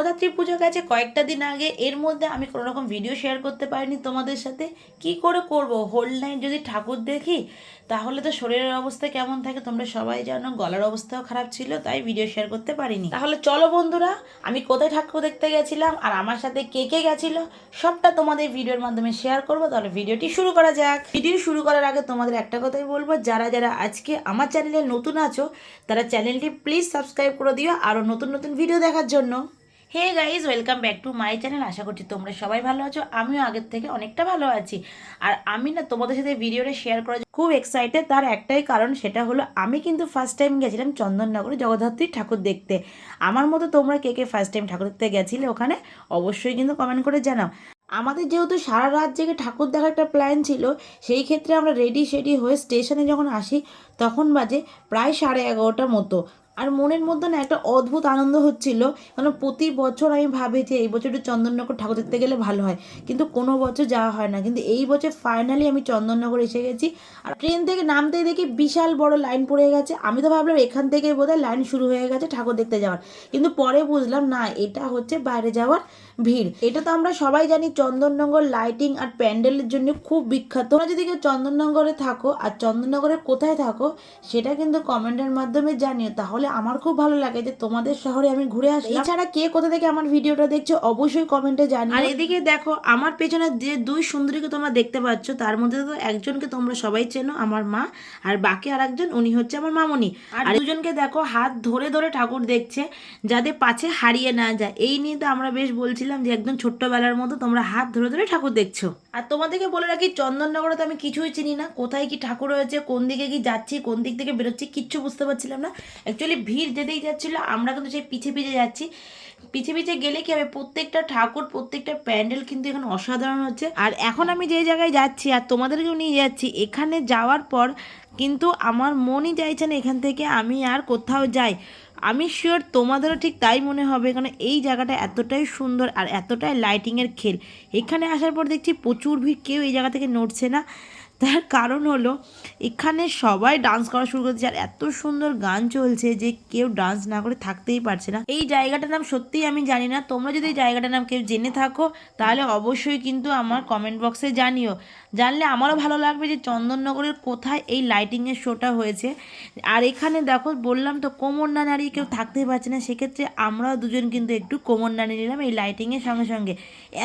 জগদ্ধাত্রী পুজো গেছে কয়েকটা দিন আগে। এর মধ্যে আমি কোনো রকম ভিডিও শেয়ার করতে পারিনি তোমাদের সাথে। কি করে করব? হোল নাইট যদি ঠাকুর দেখি, তাহলে তো শরীরের অবস্থা কেমন থাকে তোমরা সবাই জানো। গলার অবস্থাও খারাপ ছিল, তাই ভিডিও শেয়ার করতে পারিনি। তাহলে চলো বন্ধুরা, আমি কোথায় ঠাকুর দেখতে গেছিলাম আর আমার সাথে কে কে গেছিল, সবটা তোমাদের ভিডিওর মাধ্যমে শেয়ার করব। তাহলে ভিডিওটি শুরু করা যাক। ভিডিও শুরু করার আগে তোমাদের একটা কথাই বলব, যারা যারা আজকে আমার চ্যানেলে নতুন আছো, তারা চ্যানেলটি প্লিজ সাবস্ক্রাইব করে দিও আরও নতুন নতুন ভিডিও দেখার জন্য। Hey guys welcome back to my channel আশা করছি তোমরা সবাই ভালো আছো। আমিও আগের থেকে অনেকটা ভালো আছি। আর আমি না তোমাদের সাথে ভিডিওটা শেয়ার জন্য খুব এক্সাইটেড তার একটাই কারণ, সেটা হলো আমি কিন্তু ফার্স্ট টাইম গেছিলাম চন্দননগরে জগদ্ধাত্রী ঠাকুর দেখতে। আমার মতো তোমরা কে কে ফার্স্ট টাইম ঠাকুর দেখতে গেছিলে ওখানে, অবশ্যই কিন্তু কমেন্ট করে জানাও। আমাদের যেহেতু সারা রাত জেগে ঠাকুর দেখার একটা প্ল্যান ছিল, সেই ক্ষেত্রে আমরা রেডি সেডি হয়ে স্টেশনে যখন আসি, তখন বাজে প্রায় সাড়ে এগারোটার মতো। আর মনের মধ্যে না একটা অদ্ভুত আনন্দ হচ্ছিল। কারণ প্রতি বছর আমি ভাবি যে এই বছর একটু চন্দননগর ঠাকুর দেখতে গেলে ভালো হয়। কিন্তু কোনো বছর যাওয়া হয় না। কিন্তু এই বছর ফাইনালি আমি চন্দননগর এসে গেছি। আর ট্রেন থেকে নামতে দেখি বিশাল বড় লাইন পড়ে গেছে। আমি তো ভাবলাম এখান থেকে বোধহয় লাইন শুরু হয়ে গেছে ঠাকুর দেখতে যাওয়ার। কিন্তু পরে বুঝলাম, না, এটা হচ্ছে বাইরে যাওয়ার ভিড়। এটা তো আমরা সবাই জানি চন্দননগর লাইটিং আর প্যান্ডেলের জন্য খুব বিখ্যাত। তোমরা যদি কেউ চন্দননগরে থাকো আর চন্দননগরে কোথায় থাকো সেটা কিন্তু কমেন্টের মাধ্যমে জানিও। তাহলে আমার খুব ভালো লাগে যে তোমাদের শহরে আমি ঘুরে আসি এছাড়া কে কোথা থেকে আমার ভিডিওটা দেখছ অবশ্যই কমেন্টে জানিও। আর এদিকে দেখো আমার পেছনে যে দুই সুন্দরীকে তোমরা দেখতে পাচ্ছ তার মধ্যে তো একজনকে তোমরা সবাই চেনো আমার মা আর বাকি আর একজন উনি হচ্ছে আমার মামনি। আর দুজনকে দেখো হাত ধরে ধরে ঠাকুর দেখছে যাতে পাছে হারিয়ে না যায়। এই নিয়ে তো আমরা বেশ বলছিলাম যে একদম ছোট্টবেলার মতো তোমরা হাত ধরে ধরে ঠাকুর দেখছ। আর তোমাদেরকে বলে রাখি, চন্দননগরে তো আমি কিছুই চিনি না। কোথায় কি ঠাকুর হয়েছে কোন দিকে কি যাচ্ছি, কোন দিক থেকে বেরোচ্ছি, কিচ্ছু বুঝতে পারছিলাম না। অ্যাকচুয়ালি ভিড় যেতেই যাচ্ছিল, আমরা কিন্তু সেই পিছে পিছে যাচ্ছি। পিছে পিছে গেলে কি হবে, প্রত্যেকটা ঠাকুর, প্রত্যেকটা প্যান্ডেল কিন্তু এখানে অসাধারণ হচ্ছে। আর এখন আমি যে জায়গায় যাচ্ছি আর তোমাদেরকেও নিয়ে যাচ্ছি, এখানে যাওয়ার পর কিন্তু আমার মনই চাইছে না এখান থেকে আমি আর কোথাও যাই। আমি শিওর তোমাদেরও ঠিক তাই মনে হবে কারণ এই জায়গাটা এতটাই সুন্দর আর এতটাই লাইটিংয়ের খেল। এখানে আসার পর দেখছি প্রচুর ভিড়, কেউ এই জায়গা থেকে নড়ছে না। তার কারণ হলো, এখানে সবাই ডান্স করা শুরু করেছে আর এত সুন্দর গান চলছে যে কেউ ডান্স না করে থাকতেই পারছে না। এই জায়গাটার নাম সত্যিই আমি জানি না। তোমরা যদি এই জায়গাটার নাম কেউ জেনে থাকো, তাহলে অবশ্যই কিন্তু আমার কমেন্ট বক্সে জানিও। জানলে আমারও ভালো লাগবে যে চন্দননগরের কোথায় এই লাইটিংয়ের শোটা হয়েছে। আর এখানে দেখো, বললাম তো, কোমর না নাড়িয়ে কেউ থাকতেই পারছে না। সেক্ষেত্রে আমরাও দুজন কিন্তু একটু কোমর নাড়িয়ে নিলাম এই লাইটিংয়ের সঙ্গে সঙ্গে।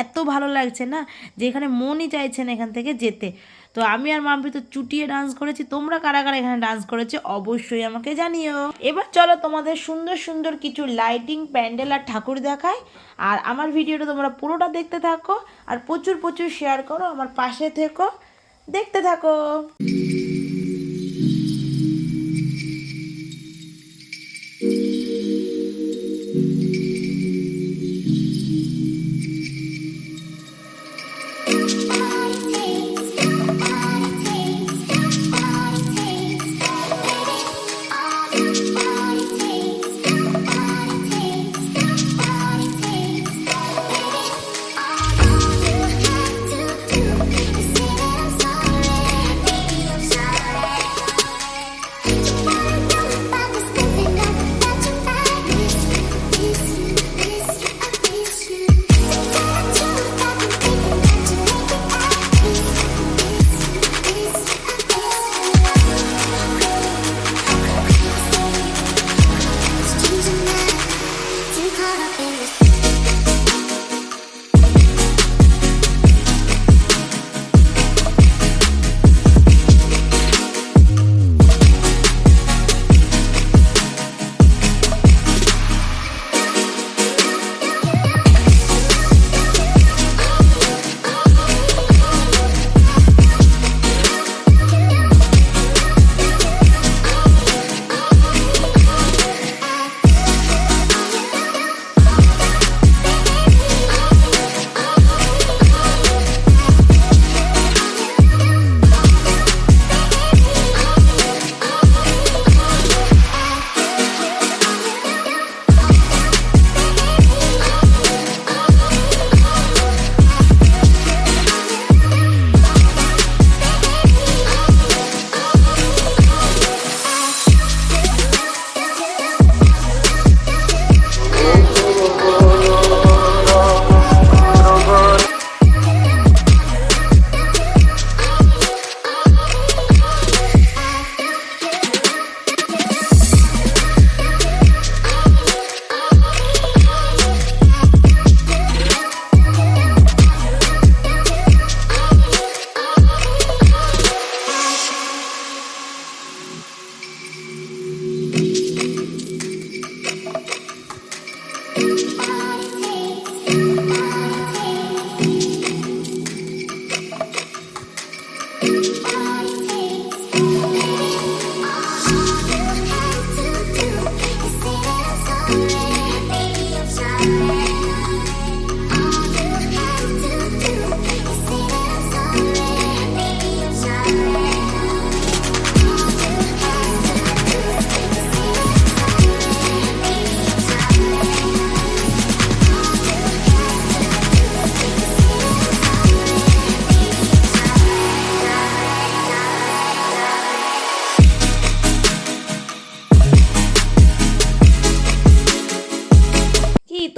এত ভালো লাগছে না যে এখানে মনই চাইছে না এখান থেকে যেতে। তো আমি আর মাম্পি তো চুটিয়ে ডান্স করেছি। তোমরা কারা কারা এখানে ডান্স করেছে অবশ্যই আমাকে জানিও। এবার চলো তোমাদের সুন্দর সুন্দর কিছু লাইটিং প্যান্ডেল আর ঠাকুর দেখায় আর আমার ভিডিওটা তোমরা পুরোটা দেখতে থাকো। আর প্রচুর প্রচুর শেয়ার করো আমার পাশে থেকো। দেখতে থাকো।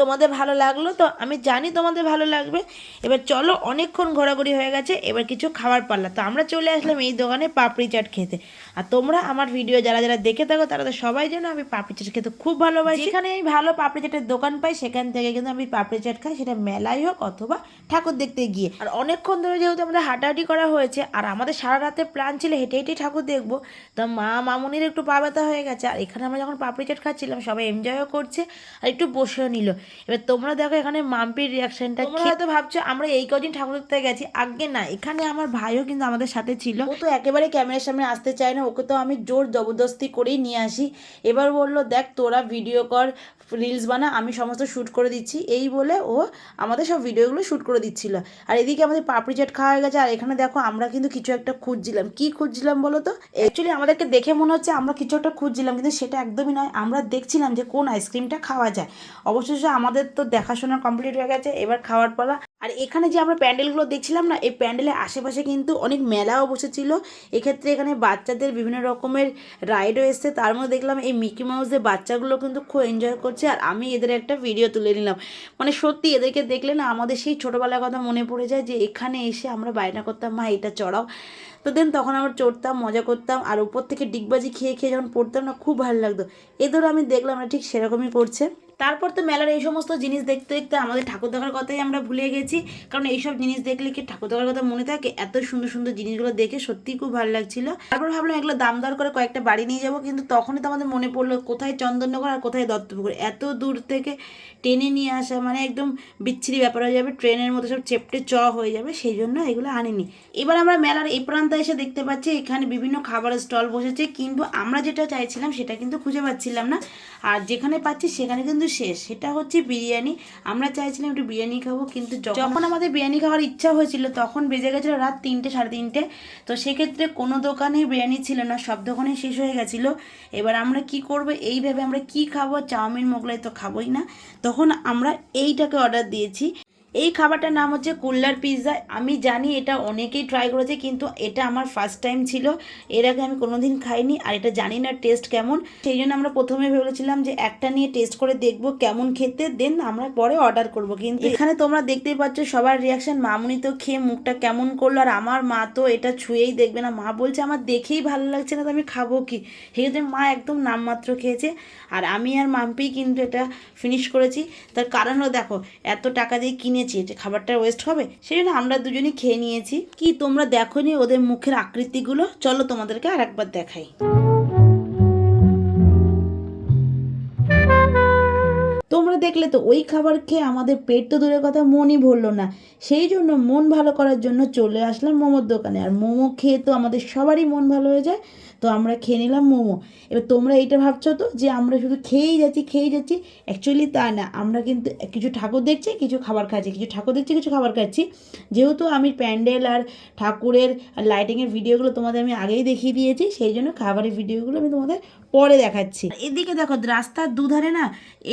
তোমাদের ভালো লাগল, তো আমি জানি তোমাদের ভালো লাগবে। এবার চলো, অনেকক্ষণ ঘোরাঘুরি হয়ে গেছে, এবার কিছু খাবার পারলা তো আমরা চলে আসলাম এই দোকানে পাপড়ি চাট খেতে। আর তোমরা আমার ভিডিও যারা যারা দেখে থাকো তারা তো সবাই জানো আমি পাপড়ি চাট খেতে খুব ভালোবাসি। যেখানে আমি ভালো পাপড়ি চাটের দোকান পাই সেখান থেকে কিন্তু আমি পাপড়ি চাট খাই সেটা মেলায় হোক অথবা ঠাকুর দেখতে গিয়ে। আর অনেকক্ষণ ধরে যেহেতু আমাদের হাঁটাহাঁটি করা হয়েছে আর আমাদের সারা রাতে প্ল্যান ছিল হেঁটে হেঁটে ঠাকুর দেখব তো মা মামুনির একটু পা ব্যথা হয়ে গেছে আর এখানে আমরা যখন পাপড়ি চাট খাচ্ছিলাম সবাই এনজয়ও করছে আর একটু বসেও নিল। এবার তোমরা দেখো এখানে মাম্পির রিয়াকশনটা তোমরা হয়তো ভাবছ আমরা এই কদিন ঠাকুর দেখতে গেছি আগে না এখানে আমার ভাইও কিন্তু আমাদের সাথে ছিল। ও তো একেবারে ক্যামেরার সামনে আসতে চায় না ওকে তো আমি জোর জবরদস্তি করেই নিয়ে আসি। এবার বলল, দেখ, তোরা ভিডিও কর রিলস বানা, আমি সমস্ত শ্যুট করে দিচ্ছি। এই বলে ও আমাদের সব ভিডিওগুলো শ্যুট করে দিচ্ছিল। আর এদিকে আমাদের পাপড়ি চাট খাওয়া হয়ে গেছে, আর এখানে দেখো আমরা কিন্তু কিছু একটা খুঁজছিলাম। কি খুঁজছিলাম বলো তো? অ্যাকচুয়ালি আমাদেরকে দেখে মনে হচ্ছে আমরা কিছু একটা খুঁজছিলাম, কিন্তু সেটা একদমই নয়। আমরা দেখছিলাম যে কোন আইসক্রিমটা খাওয়া যায়। অবশেষে আমাদের তো দেখাশোনা কমপ্লিট হয়ে গেছে। এবার খাওয়ার পালা আর এখানে যে আমরা প্যান্ডেলগুলো দেখছিলাম না, এই প্যান্ডেলের আশেপাশে কিন্তু অনেক মেলাও বসেছিল। এক্ষেত্রে এখানে বাচ্চাদের বিভিন্ন রকমের রাইডও এসছে। তার মধ্যে দেখলাম এই মিকি মাউসের বাচ্চাগুলো কিন্তু খুব এনজয় করছে। আর আমি এদের একটা ভিডিও তুলে নিলাম। মানে সত্যি এদেরকে দেখলে না আমাদের সেই ছোটোবেলার কথা মনে পড়ে যায় যে এখানে এসে আমরা বায়না করতাম, মা, এটা চড়াও। তো দেন তখন আমরা চড়তাম, মজা করতাম। আর উপর থেকে ডিগবাজি খেয়ে খেয়ে যখন পড়তাম না, খুব ভালো লাগতো। এদেরও আমি দেখলাম না ঠিক সেরকমই করছে তারপর তো মেলার এই সমস্ত জিনিস দেখতে দেখতে আমাদের ঠাকুর দেখার কথাই আমরা ভুলে গেছি। কারণ এইসব জিনিস দেখলে কি ঠাকুর দেখার কথা মনে থাকে? এত সুন্দর সুন্দর জিনিসগুলো দেখে সত্যিই খুব ভালো লাগছিল। তারপর ভাবলাম এগুলো দাম দর করে কয়েকটা বাড়ি নিয়ে যাব, কিন্তু তখনই তো আমাদের মনে পড়ল কোথায় চন্দননগর আর কোথায় দত্তপুকুর? এত দূর থেকে টেনে নিয়ে আসা মানে একদম বিচ্ছিরি ব্যাপার হয়ে যাবে, ট্রেনের মতো সব চেপটে চ হয়ে যাবে, সেই জন্য এগুলো আনিনি। এবার আমরা মেলার এই প্রান্তে এসে দেখতে পাচ্ছি এখানে বিভিন্ন খাবারের স্টল বসেছে, কিন্তু আমরা যেটা চাইছিলাম সেটা কিন্তু খুঁজে পাচ্ছিলাম না। আর যেখানে পাচ্ছি সেখানে কিন্তু শেষ, সেটা হচ্ছে বিরিয়ানি। আমরা চাইছিলাম একটু বিরিয়ানি খাব, কিন্তু যখন আমাদের বিরিয়ানি খাওয়ার ইচ্ছা হয়েছিল, তখন বেজে গেছিল রাত তিনটে, সাড়ে তিনটে। তো সেক্ষেত্রে কোনো দোকানেই বিরিয়ানি ছিল না, সব দোকানে শেষ হয়ে গেছিল। এবার আমরা কি করব, এইভাবে আমরা কি খাব, চাউমিন মোগলাই তো খাবোই না। তখন আমরা এইটাকে অর্ডার দিয়েছি। এই খাবারটার নাম হচ্ছে কুল্লার পিৎজা। আমি জানি এটা অনেকেই ট্রাই করেছে, কিন্তু এটা আমার ফার্স্ট টাইম ছিল। এর আগে আমি কোনোদিন খাইনি আর এটা জানি না টেস্ট কেমন। সেই জন্য আমরা প্রথমে ভেবেছিলাম যে একটা নিয়ে টেস্ট করে দেখব কেমন খেতে দেন আমরা পরে অর্ডার করব। কিন্তু এখানে তোমরা দেখতেই পাচ্ছ সবার রিয়াকশন মামুনি তো খেয়ে মুখটা কেমন করল আর আমার মা তো এটা ছুঁয়েই দেখবে না। মা বলছে, আমার দেখেই ভালো লাগছে না, তো আমি খাব কি? সেক্ষেত্রে মা একদম নামমাত্র খেয়েছে। আর আমি আর মাম্পি কিন্তু এটা ফিনিশ করেছি। তার কারণও দেখো, এত টাকা দিয়ে কিনেছি যে খাবারটা ওয়েস্ট হবে সেই জন্য আমরা দুজনই খেয়ে নিয়েছি। কি তোমরা দেখোনি ওদের মুখের আকৃতিগুলো? চলো তোমাদেরকে আর একবার দেখাই। দেখলে তো ওই খাবার খেয়ে আমাদের পেট তো দূরের কথা মনই ভরলো না। সেই জন্য মন ভালো করার জন্য চলে আসলাম মোমোর দোকানে। আর মোমো খেয়ে তো আমাদের সবারই মন ভালো হয়ে যায়। তো আমরা খেয়ে নিলাম মোমো। এবার তোমরা এইটা ভাবছ তো যে আমরা শুধু খেয়েই যাচ্ছি খেয়েই যাচ্ছি? অ্যাকচুয়ালি তা না। আমরা কিন্তু কিছু ঠাকুর দেখছি, কিছু খাবার খাচ্ছি। কিছু ঠাকুর দেখছি, কিছু খাবার খাচ্ছি। যেহেতু আমি প্যান্ডেল আর ঠাকুরের আর লাইটিংয়ের ভিডিওগুলো তোমাদের আমি আগেই দেখিয়ে দিয়েছি, সেই জন্য খাবারের ভিডিওগুলো আমি তোমাদের পরে দেখাচ্ছি। এদিকে দেখো, রাস্তার দুধারে না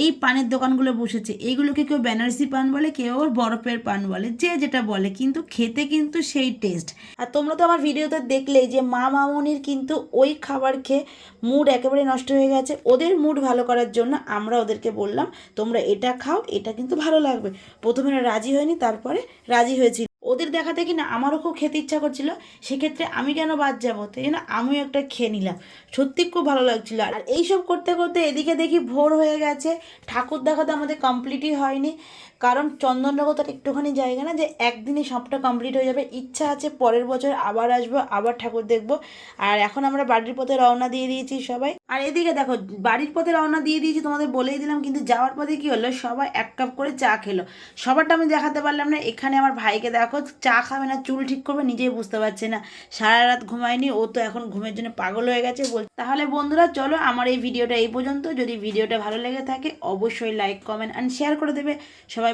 এই পানের দোকানগুলো বসেছে। এইগুলোকে কেউ বেনারসি পান বলে, কেউ বরফের পান বলে, যে যেটা বলে, কিন্তু খেতে কিন্তু সেই টেস্ট আর তোমরা তো আমার ভিডিওতে দেখলে যে মা মামনির কিন্তু ওই খাবার খেয়ে মুড একেবারে নষ্ট হয়ে গেছে। ওদের মুড ভালো করার জন্য আমরা ওদেরকে বললাম, তোমরা এটা খাও, এটা কিন্তু ভালো লাগবে। প্রথমে রাজি হয়নি, তারপরে রাজি হয়েছিল। ওদের দেখা দেখি না আমারও খুব খেতে ইচ্ছা করছিল, সেক্ষেত্রে আমি কেন বাদ যাব? তাই জন্য আমিও একটা খেয়ে নিলাম। সত্যি খুব ভালো লাগছিল। আর এইসব করতে করতে এদিকে দেখি ভোর হয়ে গেছে। ঠাকুর দেখা তো আমাদের কমপ্লিটই হয়নি। কারণ চন্দননগর তার একটুখানি জায়গা না যে একদিনে সবটা কমপ্লিট হয়ে যাবে। ইচ্ছা আছে পরের বছর আবার আসব, আবার ঠাকুর দেখব। আর এখন আমরা বাড়ির পথে রওনা দিয়ে দিয়েছি সবাই। আর এদিকে দেখো, বাড়ির পথে রওনা দিয়ে দিয়েছি তোমাদের বলেই দিলাম, কিন্তু যাওয়ার পথে কি হলো? সবাই এক কাপ করে চা খেলো। সবারটা আমি দেখাতে পারলাম না, এখানে আমার ভাইকে দেখো, চা খাবে না, চুল ঠিক করবে, নিজেই বুঝতে পারছে না। সারা রাত ঘুমায়নি, ও তো এখন ঘুমের জন্য পাগল হয়ে গেছে, বল তাহলে বন্ধুরা চলো, আমার এই ভিডিওটা এই পর্যন্ত। যদি ভিডিওটা ভালো লেগে থাকে, অবশ্যই লাইক কমেন্ট অ্যান্ড শেয়ার করে দেবে। সবাই